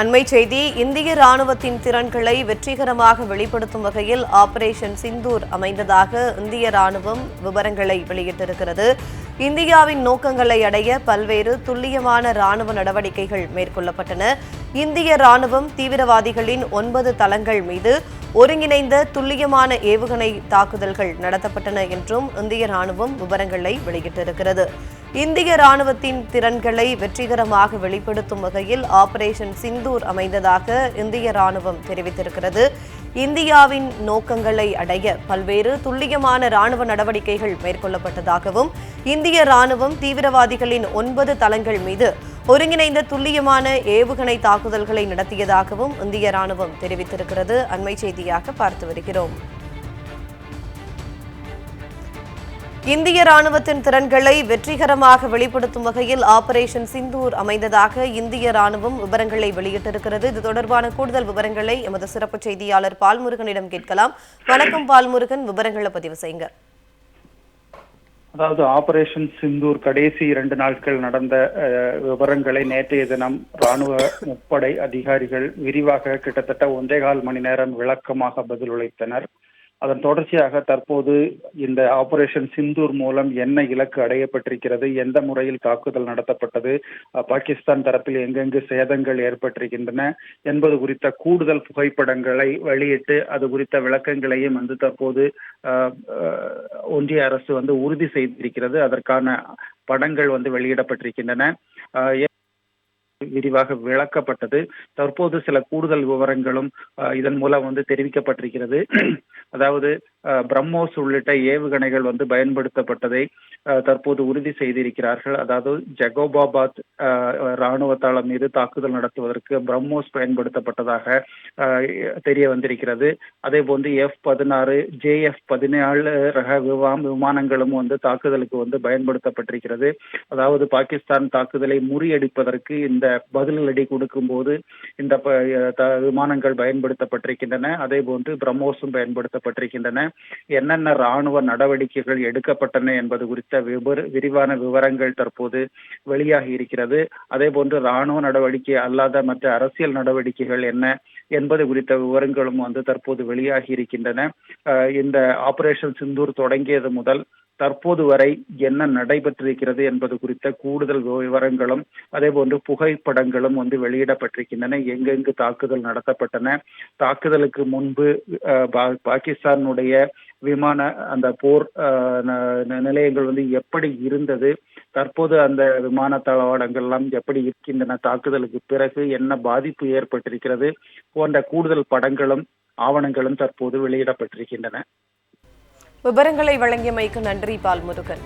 அண்மை செய்தி இந்திய ராணுவத்தின் திறன்களை வெற்றிகரமாக வெளிப்படுத்தும் வகையில் ஆபரேஷன் சிந்தூர் அமைந்ததாக இந்திய ராணுவம் விவரங்களை வெளியிட்டிருக்கிறது. இந்தியாவின் நோக்கங்களை அடைய பல்வேறு துல்லியமான ராணுவ நடவடிக்கைகள் மேற்கொள்ளப்பட்டன. இந்திய ராணுவம் தீவிரவாதிகளின் ஒன்பது தளங்கள் மீது ஒருங்கிணைந்த துல்லியமான ஏவுகணை தாக்குதல்கள் நடத்தப்பட்டன என்றும் இந்திய ராணுவம் விவரங்களை வெளியிட்டிருக்கிறது. இந்திய ராணுவத்தின் திறன்களை வெற்றிகரமாக வெளிப்படுத்தும் வகையில் ஆபரேஷன் சிந்தூர் அமைந்ததாக இந்திய ராணுவம் தெரிவித்திருக்கிறது. இந்தியாவின் நோக்கங்களை அடைய பல்வேறு துல்லியமான ராணுவ நடவடிக்கைகள் மேற்கொள்ளப்பட்டதாகவும் இந்திய ராணுவம் தீவிரவாதிகளின் ஒன்பது தளங்கள் மீது ஒருங்கிணைந்த துல்லியமான ஏவுகணை தாக்குதல்களை நடத்தியதாகவும் இந்திய ராணுவம் தெரிவித்திருக்கிறது. அண்மை செய்தியாக பார்த்து வருகிறோம். இந்திய ராணுவத்தின் திறன்களை வெற்றிகரமாக வெளிப்படுத்தும் வகையில் ஆபரேஷன் சிந்தூர் அமைந்ததாக இந்திய ராணுவம் விவரங்களை வெளியிட்டிருக்கிறது. இது தொடர்பான கூடுதல் விவரங்களை எமது சிறப்பு செய்தியாளர் பால்முருகனிடம் கேட்கலாம். வணக்கம் பால்முருகன் விவரங்களை பதிவு செய்யுங்க. அதாவது ஆபரேஷன் சிந்தூர் கடைசி இரண்டு நாட்கள் நடந்த விவரங்களை நேற்றைய தினம் ராணுவ முப்படை அதிகாரிகள் விரிவாக கிட்டத்தட்ட ஒன்றே கால் மணி நேரம் விளக்கமாக பதிலளித்தனர். அதன் தொடர்ச்சியாக தற்போது இந்த ஆபரேஷன் சிந்தூர் மூலம் என்ன இலக்கு அடையப்பட்டிருக்கிறது எந்த முறையில் தாக்குதல் நடத்தப்பட்டது பாகிஸ்தான் தரப்பில் எங்கெங்கு சேதங்கள் ஏற்பட்டிருக்கின்றன என்பது குறித்த கூடுதல் புகைப்படங்களை வெளியிட்டு அது குறித்த விளக்கங்களையும் வந்து தற்போது அஹ், ஒன்றிய அரசு வந்து உறுதி செய்திருக்கிறது. அதற்கான படங்கள் வந்து வெளியிடப்பட்டிருக்கின்றன. அஹ், விரிவாக விளக்கப்பட்டது. தற்போது சில கூடுதல் விவரங்களும் இதன் மூலம் வந்து தெரிவிக்கப்பட்டிருக்கிறது. அதாவது பிரம்மோஸ் உள்ளிட்ட ஏவுகணைகள் வந்து பயன்படுத்தப்பட்டதை தற்போது உறுதி செய்திருக்கிறார்கள். அதாவது ஜகோபாபாத் அஹ், ராணுவ தளம் மீது தாக்குதல் நடத்துவதற்கு பிரம்மோஸ் பயன்படுத்தப்பட்டதாக தெரிய வந்திருக்கிறது. அதே போன்று எஃப் பதினாறு ஜே எஃப் பதினேழு ரக விமா- விமானங்களும் வந்து தாக்குதலுக்கு வந்து பயன்படுத்தப்பட்டிருக்கிறது. அதாவது பாகிஸ்தான் தாக்குதலை முறியடிப்பதற்கு இந்த பதிலடி கொடுக்கும் போது இந்த ப- த- விமானங்கள் பயன்படுத்தப்பட்டிருக்கின்றன. அதே போன்று பிரம்மோஸும் பயன்படுத்தப்பட்டிருக்கின்றன. என்னென்ன ராணுவ நடவடிக்கைகள் எடுக்கப்பட்டன என்பது குறித்த விபர விரிவான விவரங்கள் தற்போது வெளியாகி இருக்கிறது. அதே போன்று ராணுவ நடவடிக்கை அல்லாத மற்ற அரசியல் நடவடிக்கைகள் என்ன என்பது குறித்த விவரங்களும் வந்து தற்போது வெளியாகி இருக்கின்றன. அஹ் இந்த ஆபரேஷன் சிந்தூர் தொடங்கியது முதல் தற்போது வரை என்ன நடைபெற்றிருக்கிறது என்பது குறித்த கூடுதல் விவரங்களும் அதே போன்று புகைப்படங்களும் வந்து வெளியிடப்பட்டிருக்கின்றன. எங்கெங்கு தாக்குதல் நடத்தப்பட்டன. தாக்குதலுக்கு முன்பு பா- பாகிஸ்தானுடைய விமான அந்த போர் அஹ், ந- நிலையங்கள் வந்து எப்படி இருந்தது? தற்போது அந்த விமான தளவாடங்கள் எல்லாம் எப்படி இருக்கின்றன? தாக்குதலுக்கு பிறகு என்ன பாதிப்பு ஏற்பட்டிருக்கிறது? போன்ற கூடுதல் படங்களும் ஆவணங்களும் தற்போது வெளியிடப்பட்டிருக்கின்றன. விவரங்களை வழங்கியமைக்கு நன்றி பால்முருகன்.